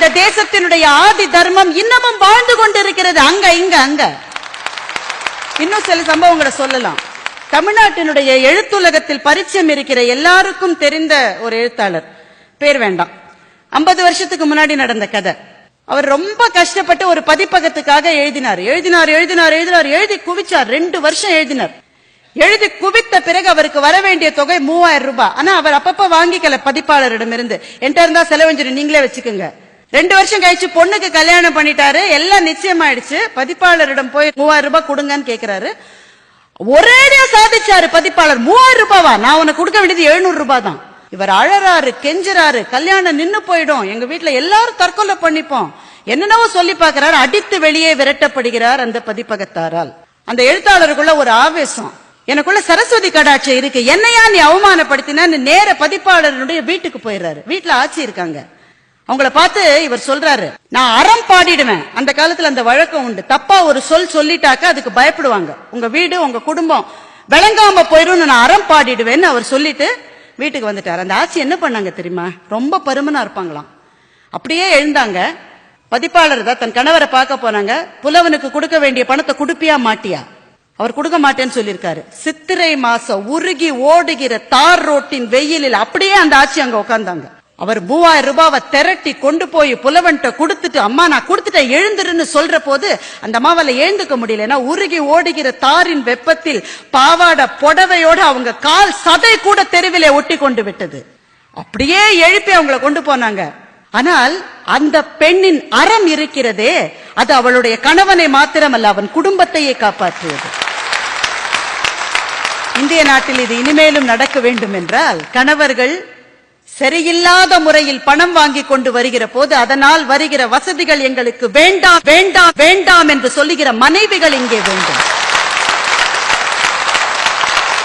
இந்த தேசத்தினுடைய ஆதி தர்மம் இன்னமும் வாழ்ந்து கொண்டிருக்கிறது. அங்க இங்க அங்க. இன்னும் சில சம்பவங்களை சொல்லலாம். தமிழ்நாட்டினுடைய எழுத்துலகத்தில் பரிச்சயம் இருக்கிற எல்லாருக்கும் தெரிந்த ஒரு எழுத்தாளர். பேர் வேண்டாம். ஐம்பது வருஷத்துக்கு முன்னாடி நடந்த கதை. அவர் ரொம்ப கஷ்டப்பட்டு ஒரு பதிப்பகத்துக்காக எழுதினார். எழுதினார் எழுதினார் எழுதினார். எழுதி குவிச்சார். ரெண்டு வருஷம் எழுதினார். எழுதி குவித்த பிறகு அவருக்கு வர வேண்டிய தொகை மூவாயிரம் ரூபாய். ஆனா அவர் அப்பப்ப வாங்கிக்கல பதிப்பாளரிடம் இருந்து என்கிட்ட இருந்தா செலவஞ்சிரும் நீங்களே வச்சுக்கோங்க. ரெண்டு வருஷம் கழிச்சு பொண்ணுக்கு கல்யாணம் பண்ணிட்டாரு. எல்லாம் நிச்சயமாயிடுச்சு. பதிப்பாளரிடம் போய் மூவாயிரம் ரூபாய் கொடுங்கன்னு கேக்குறாரு. ஒரேடியா சாதிச்சாரு பதிப்பாளர். மூவாயிரம் ரூபாவா? நான் உனக்கு கொடுக்க வேண்டியது எழுநூறு ரூபாய் தான். இவர் அழறாரு கெஞ்சுறாரு. கல்யாணம் நின்னு போயிடும். எங்க வீட்டுல எல்லாரும் தற்கொலை பண்ணிப்போம். என்னென்னவோ சொல்லி பாக்குறாரு அடித்து வெளியே விரட்டப்படுகிறார் அந்த பதிப்பகத்தாரால். அந்த எழுத்தாளருக்குள்ள ஒரு ஆவேசம். எனக்குள்ள சரஸ்வதி கடாட்சி இருக்கு. என்னையா நீ அவமானப்படுத்தினா? நேர பதிப்பாளருடைய வீட்டுக்கு போயிடுறாரு. வீட்டுல ஆட்சி இருக்காங்க. அவங்கள பார்த்து இவர் சொல்றாரு நான் அறம் பாடிடுவேன். அந்த காலத்துல அந்த வழக்கம் உண்டு. தப்பா ஒரு சொல் சொல்லிட்டாக்க அதுக்கு பயப்படுவாங்க. உங்க வீடு உங்க குடும்பம் விளங்காம போயிரும் நான் அறம் பாடிடுவேன்னு அவர் சொல்லிட்டு வீட்டுக்கு வந்துட்டார். அந்த ஆட்சி என்ன பண்ணாங்க தெரியுமா? ரொம்ப பருமனா இருப்பாங்களாம். அப்படியே எழுந்தாங்க. பதிப்பாளர் தான் தன் கணவரை பார்க்க போனாங்க. புலவனுக்கு கொடுக்க வேண்டிய பணத்தை கொடுப்பியா மாட்டியா? அவர் கொடுக்க மாட்டேன்னு சொல்லியிருக்காரு. சித்திரை மாசம் உருகி ஓடுகிற தார் ரோட்டின் வெயிலில் அப்படியே அந்த ஆட்சி அங்க உட்காந்தாங்க அவர் மூவாயிரம் ரூபாவை திரட்டி கொண்டு போய் புலவன்ட்ட கொடுத்துட்டு அம்மா நான் கொடுத்துட்டேன் எழுந்துருன்னு சொல்ற போது அந்த அம்மாவால எழுந்துக்க முடியல ஏன்னா உருகி ஓடுகிற தாரின் வெப்பத்தில் பாவாடை புடவையோட அவங்க கால் சதை கூட தெருவிலே ஒட்டி கொண்டு விட்டது. அப்படியே எழுப்பி அவங்கள கொண்டு போனாங்க. ஆனால் அந்த பெண்ணின் அறம் இருக்கிறதே அது அவளுடைய கணவனை மாத்திரமல்ல அவன் குடும்பத்தையே காப்பாற்றியது. இந்திய நாட்டில் இது இனிமேலும் நடக்க வேண்டும் என்றால் கணவர்கள் சரியில்லாத முறையில் பணம் வாங்கி கொண்டு வருகிற போது அதனால் வருகிற வசதிகள் எங்களுக்கு வேண்டாம் வேண்டாம் வேண்டாம் என்று சொல்லுகிற மனைவிகள் இங்கே வேண்டும்.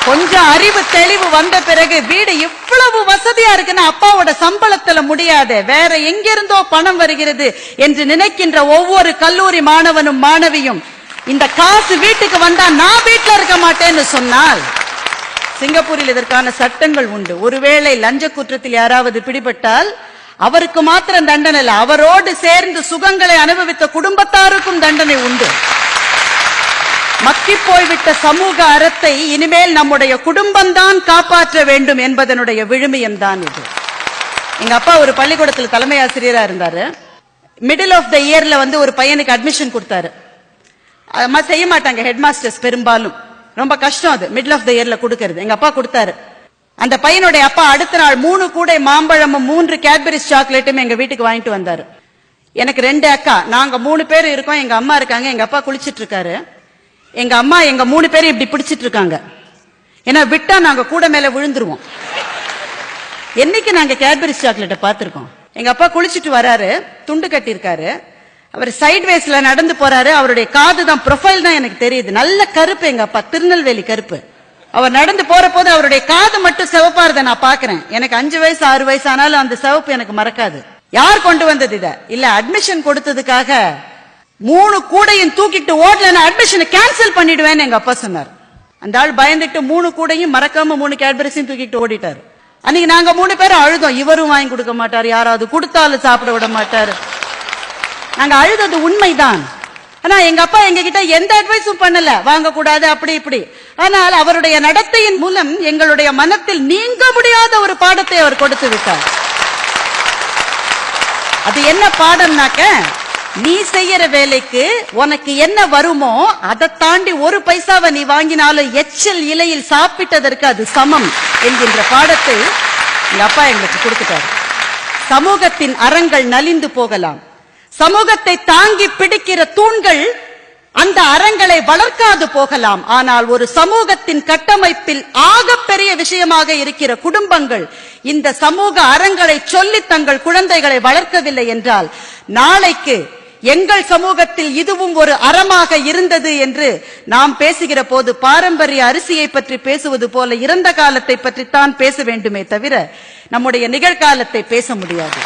கொஞ்சம் அறிவு தெளிவு வந்த பிறகு வீடு இவ்வளவு வசதியா இருக்குன்னா அப்பாவோட சம்பளத்துல முடியாது. வேற எங்கிருந்தோ பணம் வருகிறது என்று நினைக்கின்ற ஒவ்வொரு கல்லூரி மாணவனும் மாணவியும் இந்த காசு வீட்டுக்கு வந்தா நான் வீட்டுல இருக்க மாட்டேன்னு சொன்னால் சிங்கப்பூரில் இதற்கான சட்டங்கள் உண்டு. ஒருவேளை லஞ்ச குற்றத்தில் யாராவது பிடிபட்டால் அவருக்கு மாத்திரம் தண்டனை இல்லை. அவரோடு சேர்ந்து சுகங்களை அனுபவித்த குடும்பத்தாருக்கும் தண்டனை உண்டு. மக்கி போய்விட்ட சமூக அறத்தை இனிமேல் நம்முடைய குடும்பம்தான் காப்பாற்ற வேண்டும் என்பதனுடைய விழுமியம் தான் இது. எங்க அப்பா ஒரு பள்ளிக்கூடத்தில் தலைமை ஆசிரியரா இருந்தாரு. மிடில் ஆஃப் த இயர்ல வந்து ஒரு பையனுக்கு அட்மிஷன் கொடுத்தாரு. செய்ய மாட்டாங்க ஹெட் மாஸ்டர்ஸ் பெரும்பாலும். ரொம்ப கஷ்டம் அது. மிடில் ஆஃப் த இயர்ல கொடுக்கறது. எங்க அப்பா கொடுத்தாரு. அந்த பையனுடைய அப்பா அடுத்த நாள் மூணு கூடை மாம்பழமும் மூன்று கேட்பரிஸ் சாக்லேட்டும் எங்க வீட்டுக்கு வாங்கிட்டு வந்தாரு. எனக்கு ரெண்டு அக்கா. நாங்க மூணு பேர் இருக்கோம். எங்க அம்மா இருக்காங்க. எங்க அப்பா குளிச்சிட்டு இருக்காரு எங்க அம்மா எங்க மூணு பேரும் இப்படி பிடிச்சிட்டு இருக்காங்க ஏன்னா விட்டா நாங்க கூட மேல விழுந்துருவோம். என்னைக்கு நாங்க கேட்பரிஸ் சாக்லேட்டை பார்த்திருக்கோம்? எங்க அப்பா குளிச்சிட்டு வராரு. துண்டு கட்டியிருக்காரு. அவர் சைட்வேஸ்ல நடந்து போறாரு. அவருடைய காது தான் ப்ரொஃபைல் தான் எனக்கு தெரியுது. நல்ல கருப்பு எங்க அப்பா திருநெல்வேலி கருப்பு. அவர் நடந்து போற போது அவருடைய காது மட்டும் சிவப்பாருத நான் பாக்குறேன் எனக்கு அஞ்சு வயசு ஆறு வயசு ஆனாலும் அந்த சிவப்பு எனக்கு மறக்காது. யார் கொண்டு வந்தது இத? இல்ல அட்மிஷன் கொடுத்ததுக்காக மூணு கூடையும் தூக்கிட்டு ஓடல அட்மிஷனை கேன்சல் பண்ணிடுவேன்னு எங்க அப்பா சொன்னார். அந்த ஆள் பயந்துட்டு மூணு கூடையும் மறக்காம மூணு கேட்பரிஸையும் தூக்கிட்டு ஓடிட்டாரு. அன்னைக்கு நாங்க மூணு பேரும் அழுதோம். இவரும் வாங்கி கொடுக்க மாட்டார் யாராவது கொடுத்தாலும் சாப்பிட விட மாட்டாரு. நாங்க அழுதது உண்மைதான். ஆனா எங்க அப்பா எங்க கிட்ட எந்த அட்வைஸும் பண்ணல. வாங்க கூடாது அப்படி இப்படி. ஆனால் அவருடைய நடத்தையின் மூலம் எங்களுடைய மனத்தில் நீங்க முடியாத ஒரு பாடத்தை அவர் கொடுத்து விட்டார். அது என்ன பாடம்னாக்க நீ செய்யற வேலைக்கு உனக்கு என்ன வருமோ அதை தாண்டி ஒரு பைசாவை நீ வாங்கினாலும் எச்சல் இலையில் சாப்பிட்டதற்கு அது சமம் என்கின்ற பாடத்தை எங்க அப்பா எங்களுக்கு கொடுத்துட்டாரு. சமூகத்தின் அறங்கள் நலிந்து போகலாம். சமூகத்தை தாங்கி பிடிக்கிற தூண்கள் அந்த அறங்களை வளர்க்காது போகலாம். ஆனால் ஒரு சமூகத்தின் கட்டமைப்பில் ஆகப்பெரிய விஷயமாக இருக்கிற குடும்பங்கள் இந்த சமூக அறங்களை சொல்லி தங்கள் குழந்தைகளை வளர்க்கவில்லை என்றால் நாளைக்கு எங்கள் சமூகத்தில் இதுவும் ஒரு அறமாக இருந்தது என்று நாம் பேசுகிற போது பாரம்பரிய அரிசியை பற்றி பேசுவது போல இறந்த காலத்தை பற்றித்தான் பேச வேண்டுமே தவிர நம்முடைய நிகழ்காலத்தை பேச முடியாது.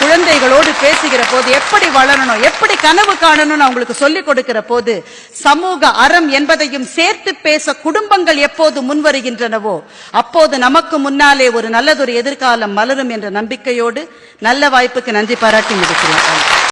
குழந்தைகளோடு பேசுகிற போது எப்படி வளரணும் எப்படி கனவு காணணும்னு அவங்களுக்கு சொல்லிக் கொடுக்கிற போது சமூக அறம் என்பதையும் சேர்த்து பேச குடும்பங்கள் எப்போது முன்வருகின்றனவோ அப்போது நமக்கு முன்னாலே ஒரு நல்லதொரு எதிர்காலம் மலரும் என்ற நம்பிக்கையோடு நல்ல வாய்ப்புக்கு நன்றி பாராட்டி முடிக்கிறேன்.